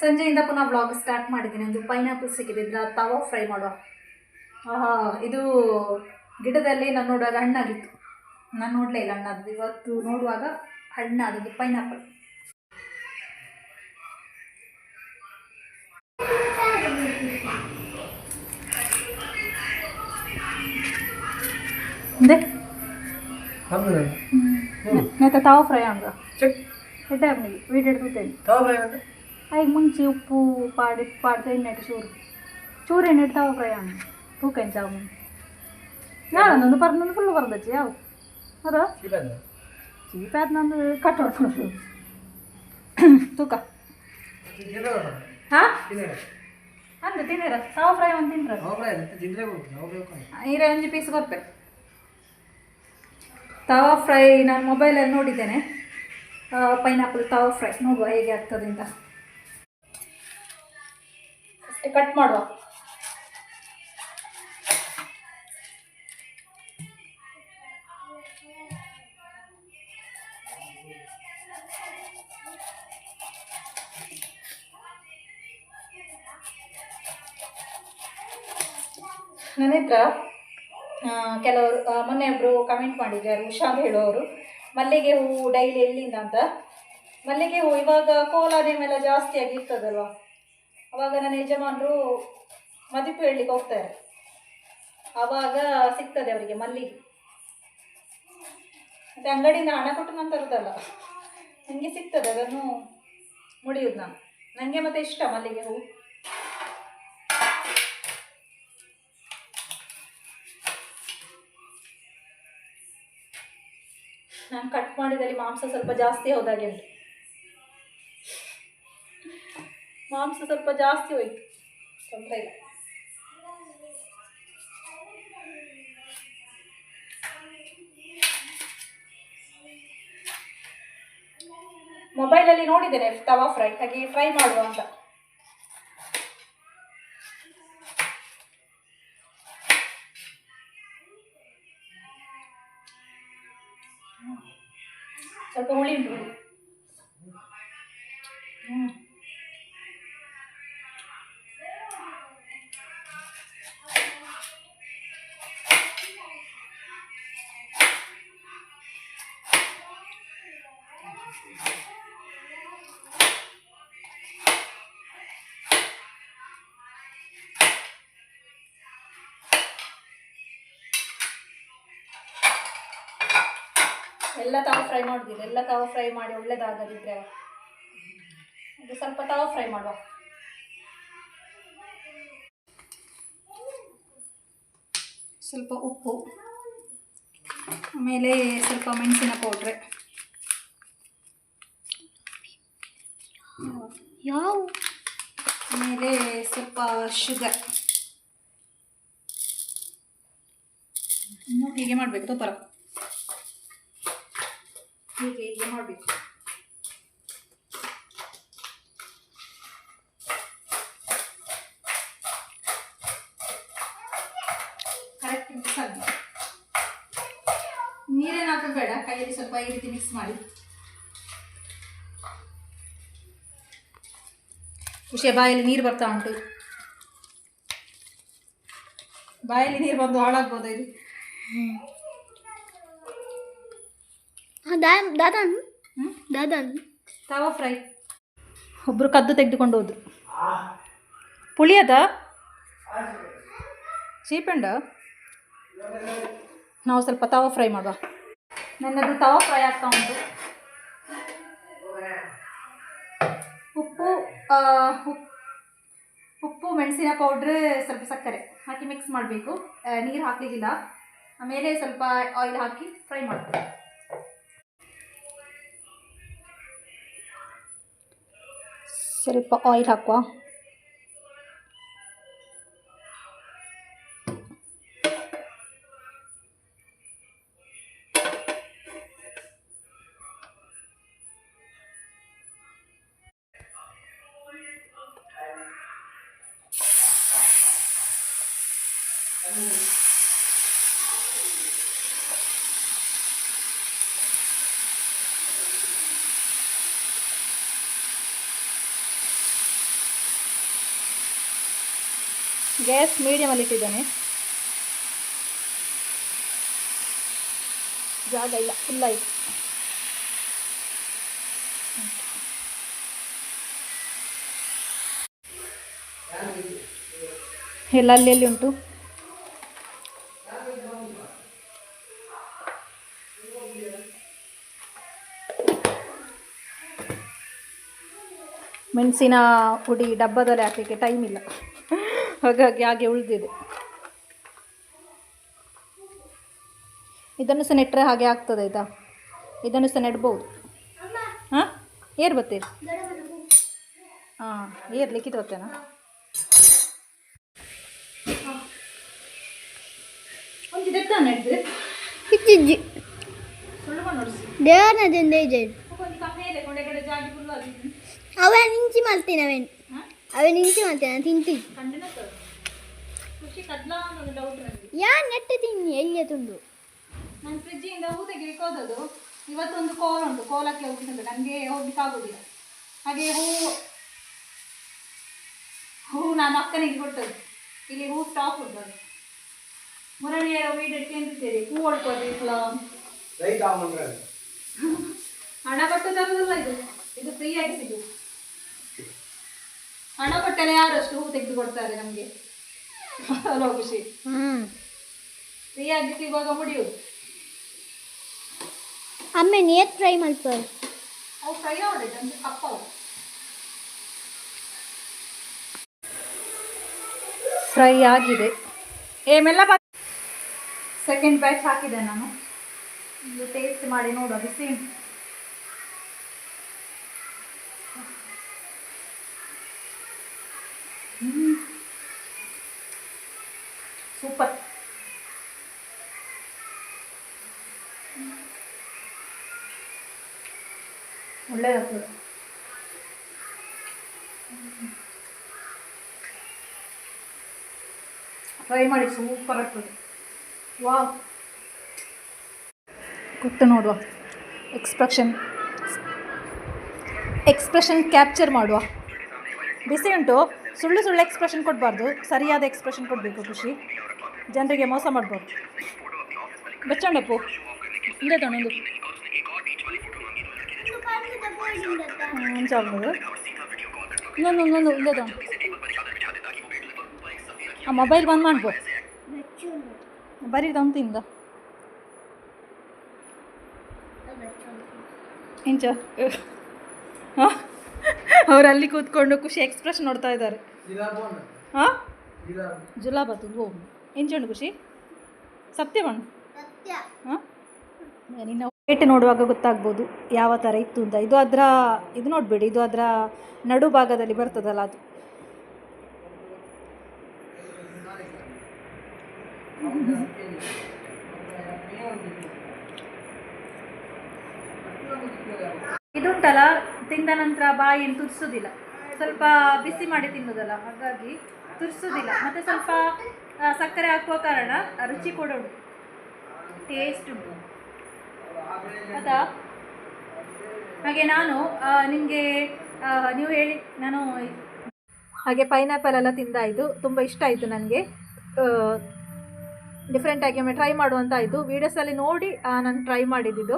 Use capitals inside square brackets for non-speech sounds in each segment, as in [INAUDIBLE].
ಸಂಜೆಯಿಂದ ಪುನಃ vlog start ಮಾಡಿದ್ದೀನಿ ಒಂದು ಪೈನಾಪಲ್ ಸಿಕ್ಕಿದೆ ಇದರ ತವಾ ಫ್ರೈ ಮಾಡುವ ಆಹಾ ಇದು ಗಿಡದಲ್ಲಿ ನಾನು ನೋಡುವಾಗ ಹಣ್ಣಾಗಿತ್ತು ನಾನು ನೋಡಲೇ ಇಲ್ಲ ಹಣ್ಣಾದ್ದು ಇವತ್ತು ನೋಡುವಾಗ ಹಣ್ಣಾದದ್ದು ಪೈನಾಪಲ್ ಇದೆ ಹಂಗೆ నేత తవ ఫ్రై అంగ చెక్ ఎట్టే మీకు వీటి ఎడుగుతాయి తవ అంటే అవి ముంచి ఉప్పు పాడి పాడితే నెట్ చూరు చూరు ಎಣ್ಣೆಟ್ಟು ತವ ಫ್ರೈ ಅಂಗ ತೂಕಂಚ ಅವು ಯಾರೊಂದು ಬರ್ನೊಂದು ಫುಲ್ ಬರ್ದಚ್ಚಿ ಯಾವ ಅದ చెప్పాను ಚೀಪ್ ಆದ ನಂದು ಕಟ್ ಹೊಡ್ಕೊಂಡು ತೂಕ ಹಾಂ ಅಂದ ತಿನ್ನಿರ ತವ ಫ್ರೈ ಒಂದು ತಿನ್ರ ಇರ ಒಂಜಿ ಪೀಸ್ ಬರ್ಪೆ ತವಾ ಫ್ರೈ ನಾನು ಮೊಬೈಲಲ್ಲಿ ನೋಡಿದ್ದೇನೆ ಪೈನಾಪಲ್ ತವಾ ಫ್ರೈ ನೋಡುವ ಹೇಗೆ ಆಗ್ತದೆ ಅಂತ ಅಷ್ಟೇ ಕಟ್ ಮಾಡುವ. ನನ್ನ ಹತ್ರ ಕೆಲವರು ಮೊನ್ನೆ ಒಬ್ಬರು ಕಮೆಂಟ್ ಮಾಡಿದ್ದಾರೆ, ಉಷಾ ಹೇಳುವವರು. ಮಲ್ಲಿಗೆ ಹೂವು ಡೈಲಿ ಎಲ್ಲಿಂದ ಅಂತ? ಮಲ್ಲಿಗೆ ಹೂವು ಇವಾಗ ಕೋಲಾದ ಮೇಲೆ ಜಾಸ್ತಿಯಾಗಿ ಆಗಿರ್ತದಲ್ವ ಅವಾಗ ನನ್ನ ಯಜಮಾನರು ಮದುವೆ ಹೇಳಲಿಕ್ಕೆ ಹೋಗ್ತಾರೆ. ಆವಾಗ ಸಿಗ್ತದೆ ಅವರಿಗೆ ಮಲ್ಲಿಗೆ. ಮತ್ತು ಅಂಗಡಿಯಿಂದ ಹಣ ಕೊಟ್ಟು ನಾನು ತರೋದಲ್ಲ. ನನಗೆ ಸಿಗ್ತದೆ, ಅದನ್ನು ಮುಡಿಯೋದು ನಾನು. ನನಗೆ ಮತ್ತೆ ಇಷ್ಟ ಮಲ್ಲಿಗೆ ಹೂವು ನಾನು ಕಟ್ ಮಾಡಿದಲ್ಲಿ ಮಾಂಸ ಸ್ವಲ್ಪ ಜಾಸ್ತಿ ಹೋದಾಗೆ ಉಂಟು. ಮಾಂಸ ಸ್ವಲ್ಪ ಜಾಸ್ತಿ ಹೋಯ್ತು. ತೊಂದರೆ ಇಲ್ಲ. ಮೊಬೈಲಲ್ಲಿ ನೋಡಿದ್ದೇನೆ ತವಾ ಫ್ರೈ ಹಾಗೆ ಫ್ರೈ ಮಾಡುವ ಅಂತ. ಸ್ವಲ್ಪ ಹುಳಿ ಹ್ಞೂ ಎಲ್ಲ ತವ ಫ್ರೈ ಮಾಡೋದಿಲ್ಲ ಎಲ್ಲ ತವ ಫ್ರೈ ಮಾಡಿ ಒಳ್ಳೇದಾಗದಿದ್ರೆ ಅದು ಸ್ವಲ್ಪ ತವ ಫ್ರೈ ಮಾಡುವ. ಸ್ವಲ್ಪ ಉಪ್ಪು ಆಮೇಲೆ ಸ್ವಲ್ಪ ಮೆಣಸಿನ ಪೌಡ್ರೆ. ಯಾವ? ಆಮೇಲೆ ಸ್ವಲ್ಪ ಶುಗರ್. ಇನ್ನು ಹೀಗೆ ಮಾಡಬೇಕು ತುಪ್ಪರ ಹೀಗೆ ಹೀಗೆ ಮಾಡಬೇಕು ಕರೆಕ್ಟ್ ಮಿಕ್ಸ್ ಆಗಿ ನೀರೇನು ಹಾಕೋದು ಬೇಡ ಕೈಯಲ್ಲಿ ಸ್ವಲ್ಪ ಈ ರೀತಿ ಮಿಕ್ಸ್ ಮಾಡಿ ಖುಷಿಯ ಬಾಯಲ್ಲಿ ನೀರು ಬರ್ತಾ ಉಂಟು ಬಾಯಲ್ಲಿ ನೀರು ಬಂದು ಹಾಳಾಗ್ಬೋದಾ ಇದು ದಾದನ್. ಹ್ಞೂ ದಾದನ್. ತವಾ ಫ್ರೈ ಒಬ್ಬರು ಕದ್ದು ತೆಗೆದುಕೊಂಡು ಹೋದ್ರು. ಪುಳಿಯದ? ಚೀಪಂಡ ನಾವು ಸ್ವಲ್ಪ ತವಾ ಫ್ರೈ ಮಾಡುವ. ನನ್ನದು ತವಾ ಫ್ರೈ ಆಗ್ತಾ ಉಂಟು. ಉಪ್ಪು ಉಪ್ಪು ಉಪ್ಪು ಮೆಣಸಿನ ಪೌಡ್ರ್ ಸ್ವಲ್ಪ ಸಕ್ಕರೆ ಹಾಕಿ ಮಿಕ್ಸ್ ಮಾಡಬೇಕು. ನೀರು ಹಾಕಲಿಕ್ಕಿಲ್ಲ. ಆಮೇಲೆ ಸ್ವಲ್ಪ ಆಯಿಲ್ ಹಾಕಿ ಫ್ರೈ ಮಾಡಬೇಕು. ಸ್ವಲ್ಪ ಆಯಿಲ್ ಹಾಕುವ ಗ್ಯಾಸ್ ಮೀಡಿಯಮಲ್ಲಿ ಇಟ್ಟಿದ್ದೇನೆ. ಜಾಗ ಇಲ್ಲ ಫುಲ್ ಆಯಿತು ಎಲ್ಲ ಅಲ್ಲೆಲ್ಲಿ ಉಂಟು. ಮೆಣಸಿನ ಪುಡಿ ಡಬ್ಬದಲ್ಲಿ ಹಾಕಲಿಕ್ಕೆ ಟೈಮ್ ಇಲ್ಲ. ಹಾಗಾಗಿ ಹಾಗೆ ಉಳಿದಿದೆ. ಇದನ್ನು ಸಹ ನೆಟ್ಟರೆ ಹಾಗೆ ಆಗ್ತದೆ ಆಯಿತಾ? ಇದನ್ನು ಸಹ ನೆಡ್ಬೋದು. ಹಾಂ? ಏರ್ ಬತ್ತೀರಿ? ಹಾಂ ಏರ್ ಲಿಖಿತ ಬತ್ತೇನಾ? ದೇವರದಿಂದ ಇದೆ ಅವ ನಿಂಚಿ ಮಾಡ್ತೀನಿ ಅವೇನು ಅವೇ ನಿಂಚಿ ಮಾಡ್ತೀನಿ ತಿಂತೀನಿ ಯಾ ನೆಟ್ಟು ತಿನ್ನಿ ಎಲ್ಲಿಯ ತುಂಡು ನಾನು ಫ್ರಿಜ್ಜಿಂದ ಹೂ ತೆಗಿಲಿಕ್ಕೆ ಹೋದದು ಇವತ್ತೊಂದು ಕೋಲ ಉಂಟು. ಕೋಲಕ್ಕೆ ಹೋಗ್ಲಿಕ್ಕೆ ನನಗೆ ಹೋಗ್ಲಿಕ್ಕೆ ಆಗೋದಿಲ್ಲ. ಹಾಗೆ ಹೂ ಹೂ ನಾನು ಅಕ್ಕನಿಗೆ ಕೊಟ್ಟದ್ದು. ಇಲ್ಲಿ ಹೂ ಸ್ಟಾಕ್ ಉಂಟು ಮುರಳಿಯರ ವೀಡ್ ಇಟ್ಕೊಂಡಿರ್ತೀರಿ ಹೂ ಮಂಡ್ರೆ [LAUGHS] ಹಣ ಕೊಟ್ಟು ತರೋದಿಲ್ಲ ಇದು? ಇದು ಫ್ರೀಯಾಗಿ ಸಿಗುದು ಹಣ ಕೊಟ್ಟರೆ ಯಾರು ಅಷ್ಟು ಹೂ ತೆಗೆದು ಕೊಡ್ತಾರೆ ನಮಗೆ? ಅಲ್ವಾ ಖುಷಿ ಫ್ರೀ ಫ್ರೀಯಾಗಿ ಇವಾಗ ಮುಡಿಯು. ಅಮ್ಮ ನೀರು ಫ್ರೈ ಮಾಡ್ತಾರೆ ಅವು ಫ್ರೈ ಆಗಿದೆ ಅಂದ್ರೆ ಕಪ್ಪವು ಫ್ರೈ ಆಗಿದೆ. ಏಮೆಲ್ಲ ಸೆಕೆಂಡ್ ಬ್ಯಾಚ್ ಹಾಕಿದೆ ನಾನು. ಇದು ಟೇಸ್ಟ್ ಮಾಡಿ ನೋಡು ಬಿಸಿ ಉಂಟು. ಸೂಪರ್ ಒಳ್ಳೆಯದಾಗ್ತದೆ. ಟ್ರೈ ಮಾಡಿ ಸೂಪರ್ ಆಗ್ತದೆ. ವಾ ಕೊಟ್ಟು ನೋಡುವ. ಎಕ್ಸ್ಪ್ರೆಷನ್ ಎಕ್ಸ್ಪ್ರೆಷನ್ ಕ್ಯಾಪ್ಚರ್ ಮಾಡುವ. ಬಿಸಿ ಉಂಟು. ಸುಳ್ಳು ಸುಳ್ಳು ಎಕ್ಸ್ಪ್ರೆಷನ್ ಕೊಡಬಾರ್ದು. ಸರಿಯಾದ ಎಕ್ಸ್ಪ್ರೆಷನ್ ಕೊಡಬೇಕು ಖುಷಿ. ಜನರಿಗೆ ಮೋಸ ಮಾಡ್ಬೋದು. ಬಚ್ಚಣ್ಣಪ್ಪು ಹಿಂದೆ ತಗೊಂಡು ಮುಂಚಾಗ್ಬೋದು ಇನ್ನೊಂದು ಇನ್ನೊಂದು ತಗೊಂಡು ತೊಗೊಂಡು. ಆ ಮೊಬೈಲ್ ಬಂದ್ ಮಾಡ್ಬೋದು ಬರೀ ತಂತಿಂದ ಇಂಚ ಹಾಂ? ಅವ್ರು ಅಲ್ಲಿ ಕೂತ್ಕೊಂಡು ಖುಷಿ ಎಕ್ಸ್ಪ್ರೆಸ್ ನೋಡ್ತಾ ಇದ್ದಾರೆ. ಹಾಂ? ಜುಲಾಬತ್ತು ಓ ಇಂಚುಂಡು ಖುಷಿ? ಸತ್ಯವಣ್ಣು ಸತ್ಯ. ಹಾಂ? ನಿನ್ನ ರೇಟ್ ನೋಡುವಾಗ ಗೊತ್ತಾಗ್ಬೋದು ಯಾವ ಥರ ಇತ್ತು ಅಂತ. ಇದು ಅದರ ಇದು ನೋಡಬೇಡಿ ಇದು ಅದರ ನಡು ಭಾಗದಲ್ಲಿ ಬರ್ತದಲ್ಲ ಅದು. ಇದುಂಟಲ್ಲ ತಿಂದ ನಂತರ ಬಾಯಿಯನ್ನು ತುರಿಸೋದಿಲ್ಲ. ಸ್ವಲ್ಪ ಬಿಸಿ ಮಾಡಿ ತಿನ್ನೋದಲ್ಲ ಹಾಗಾಗಿ. ತುರ್ಸೋದಿಲ್ಲ. ಮತ್ತು ಸ್ವಲ್ಪ ಸಕ್ಕರೆ ಹಾಕುವ ಕಾರಣ ರುಚಿ ಕೂಡ ಉಂಟು. ಟೇಸ್ಟ್ ಉಂಟು. ಹಾಗೆ ನಾನು ನಿಮಗೆ ನೀವು ಹೇಳಿ, ನಾನು ಹಾಗೆ ಪೈನಾಪಲ್ ಎಲ್ಲ ತಿಂದಾಯಿತು. ತುಂಬ ಇಷ್ಟ ಆಯಿತು ನನಗೆ ಡಿಫ್ರೆಂಟಾಗಿ ಒಮ್ಮೆ ಟ್ರೈ ಮಾಡುವಂತ ಆಯಿತು. ವೀಡಿಯೋಸಲ್ಲಿ ನೋಡಿ ನಾನು ಟ್ರೈ ಮಾಡಿದ್ದು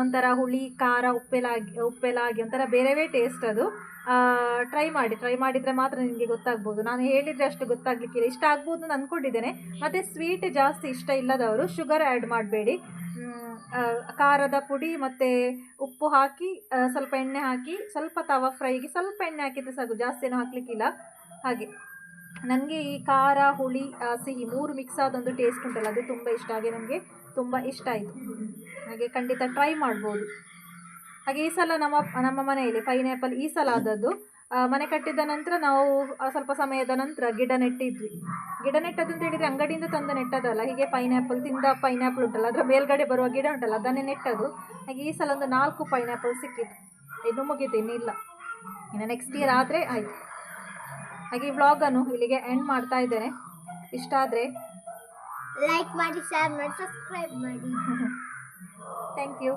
ಒಂಥರ ಹುಳಿ, ಖಾರ, ಉಪ್ಪೆಲಾಗಿ ಉಪ್ಪೆಲಾಗಿ, ಒಂಥರ ಬೇರೆವೇ ಟೇಸ್ಟ್ ಅದು. ಟ್ರೈ ಮಾಡಿ ಟ್ರೈ ಮಾಡಿದರೆ ಮಾತ್ರ ನಿಮಗೆ ಗೊತ್ತಾಗ್ಬೋದು. ನಾನು ಹೇಳಿದರೆ ಅಷ್ಟು ಗೊತ್ತಾಗಲಿಕ್ಕಿಲ್ಲ. ಇಷ್ಟ ಆಗ್ಬೋದು ಅಂತ ಅಂದ್ಕೊಂಡಿದ್ದೇನೆ ಮತ್ತು ಸ್ವೀಟ್ ಜಾಸ್ತಿ ಇಷ್ಟ ಇಲ್ಲದವರು ಶುಗರ್ ಆ್ಯಡ್ ಮಾಡಬೇಡಿ. ಖಾರದ ಪುಡಿ ಮತ್ತು ಉಪ್ಪು ಹಾಕಿ ಸ್ವಲ್ಪ ಎಣ್ಣೆ ಹಾಕಿ, ಸ್ವಲ್ಪ ತವ ಫ್ರೈಗೆ ಸ್ವಲ್ಪ ಎಣ್ಣೆ ಹಾಕಿದರೆ ಸಾಕು. ಜಾಸ್ತಿ ಏನು ಹಾಕಲಿಕ್ಕಿಲ್ಲ. ಹಾಗೆ. ನನಗೆ ಈ ಖಾರ, ಹುಳಿ ಸಿಹಿ ಮೂರು ಮಿಕ್ಸ್ ಆದೊಂದು ಟೇಸ್ಟ್ ಉಂಟಲ್ಲ, ಅದು ತುಂಬ ಇಷ್ಟ. ಹಾಗೆ ನನಗೆ ತುಂಬ ಇಷ್ಟ ಆಯಿತು. ಹಾಗೆ ಖಂಡಿತ ಟ್ರೈ ಮಾಡ್ಬೋದು. ಹಾಗೆ ಈ ಸಲ ನಮ್ಮ ನಮ್ಮ ಮನೆಯಲ್ಲಿ ಪೈನಾಪಲ್ ಈ ಸಲ ಆದದ್ದು ಮನೆ ಕಟ್ಟಿದ ನಂತರ ನಾವು ಸ್ವಲ್ಪ ಸಮಯದ ನಂತರ ಗಿಡ ನೆಟ್ಟಿದ್ವಿ. ಗಿಡ ನೆಟ್ಟದ್ದು ಅಂತ ಹೇಳಿದರೆ ಅಂಗಡಿಯಿಂದ ತಂದು ನೆಟ್ಟದಲ್ಲ ಹೀಗೆ ಪೈನಾಪಲ್ ತಿಂದ ಪೈನಾಪಲ್ ಉಂಟಲ್ಲ ಅದರ ಮೇಲ್ಗಡೆ ಬರುವ ಗಿಡ ಉಂಟಲ್ಲ ಅದನ್ನೇ ನೆಟ್ಟದು ಹಾಗೆ ಈ ಸಲ ಒಂದು ನಾಲ್ಕು ಪೈನಾಪಲ್ ಸಿಕ್ಕಿತ್ತು. ಇನ್ನು ಮುಗೀತು ಇನ್ನಿಲ್ಲ ಇನ್ನು ನೆಕ್ಸ್ಟ್ ಇಯರ್ ಆದರೆ ಆಯಿತು. ಹಾಗೆ ಈ ವ್ಲಾಗನ್ನು ಇಲ್ಲಿಗೆ ಎಂಡ್ ಮಾಡ್ತಾ ಇದ್ದೇನೆ. ಇಷ್ಟ ಆದರೆ ಲೈಕ್ ಮಾಡಿ ಶೇರ್ ಮಾಡಿ ಸಬ್ಸ್ಕ್ರೈಬ್ ಮಾಡಿ. [LAUGHS] Thank you